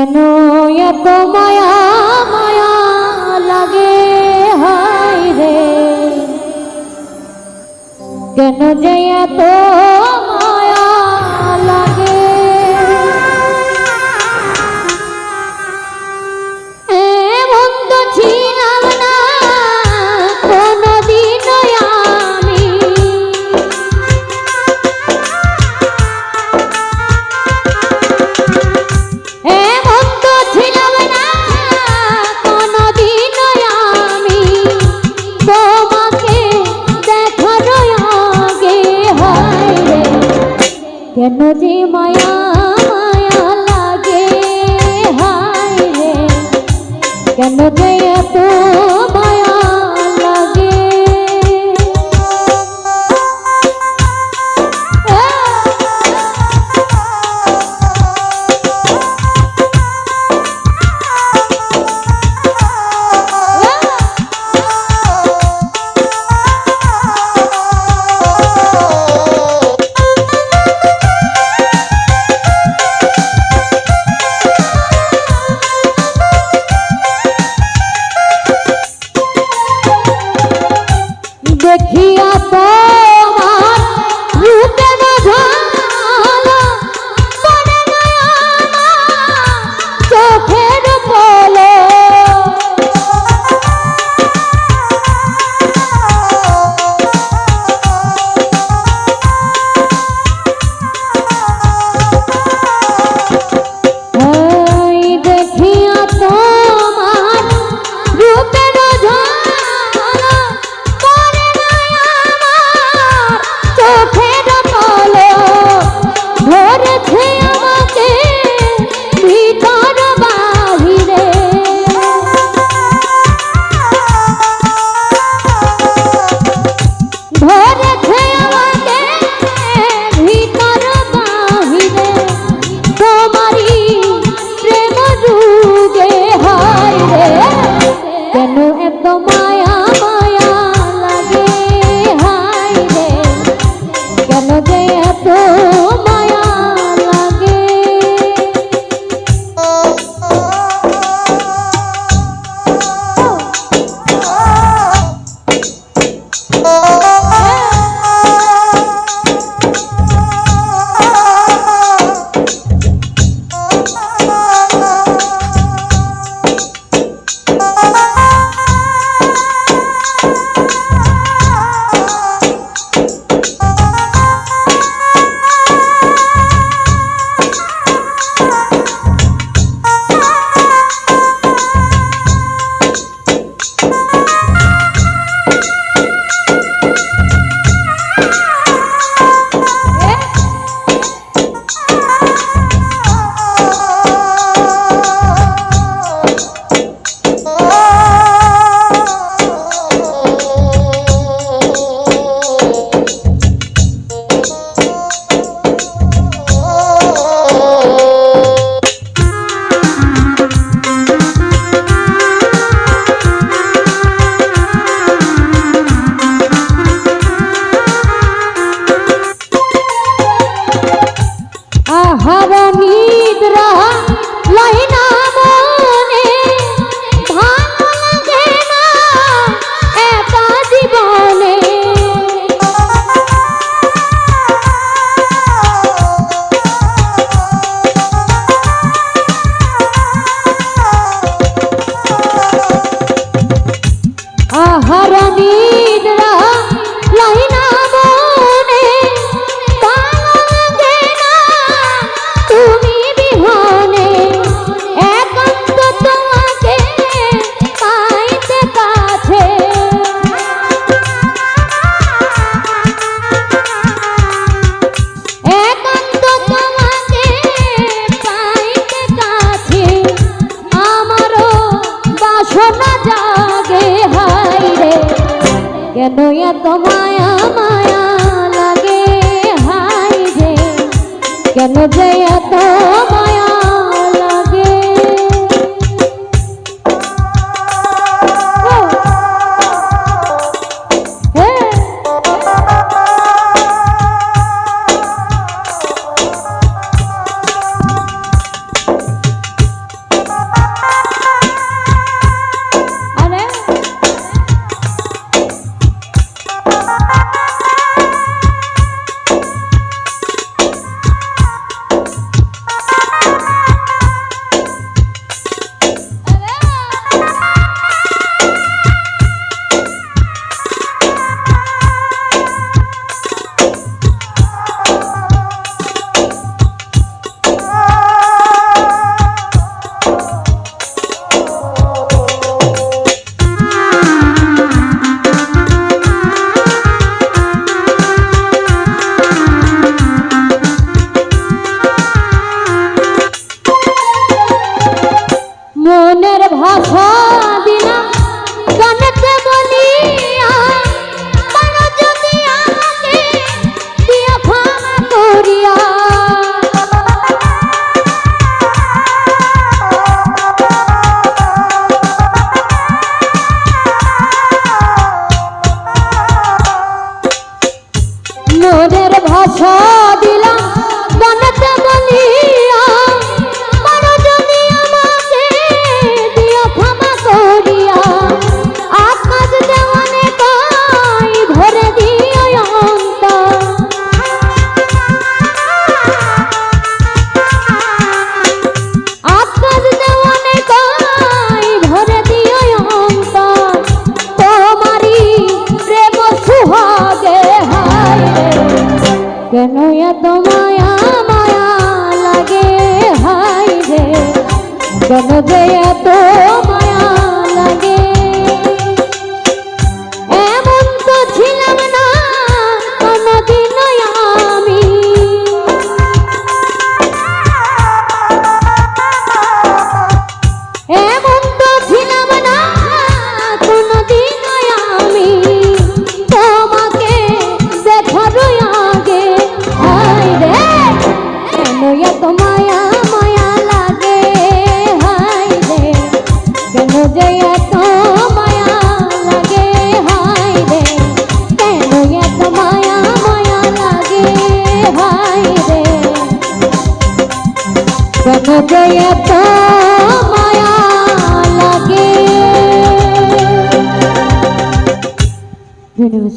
কেন এত মায়া মায়া লাগে? হাই রে। কেন যে এত দেখিয়া তো এত মায়া মায়া লাগে হাই রে। কেন যে এত মায়া? মনের ভাষা কেন এত মায়া মায়া লাগে? হাই রে কেন যে এত মায়া? তোকে এত মায়া লাগে। ধন্যবাদ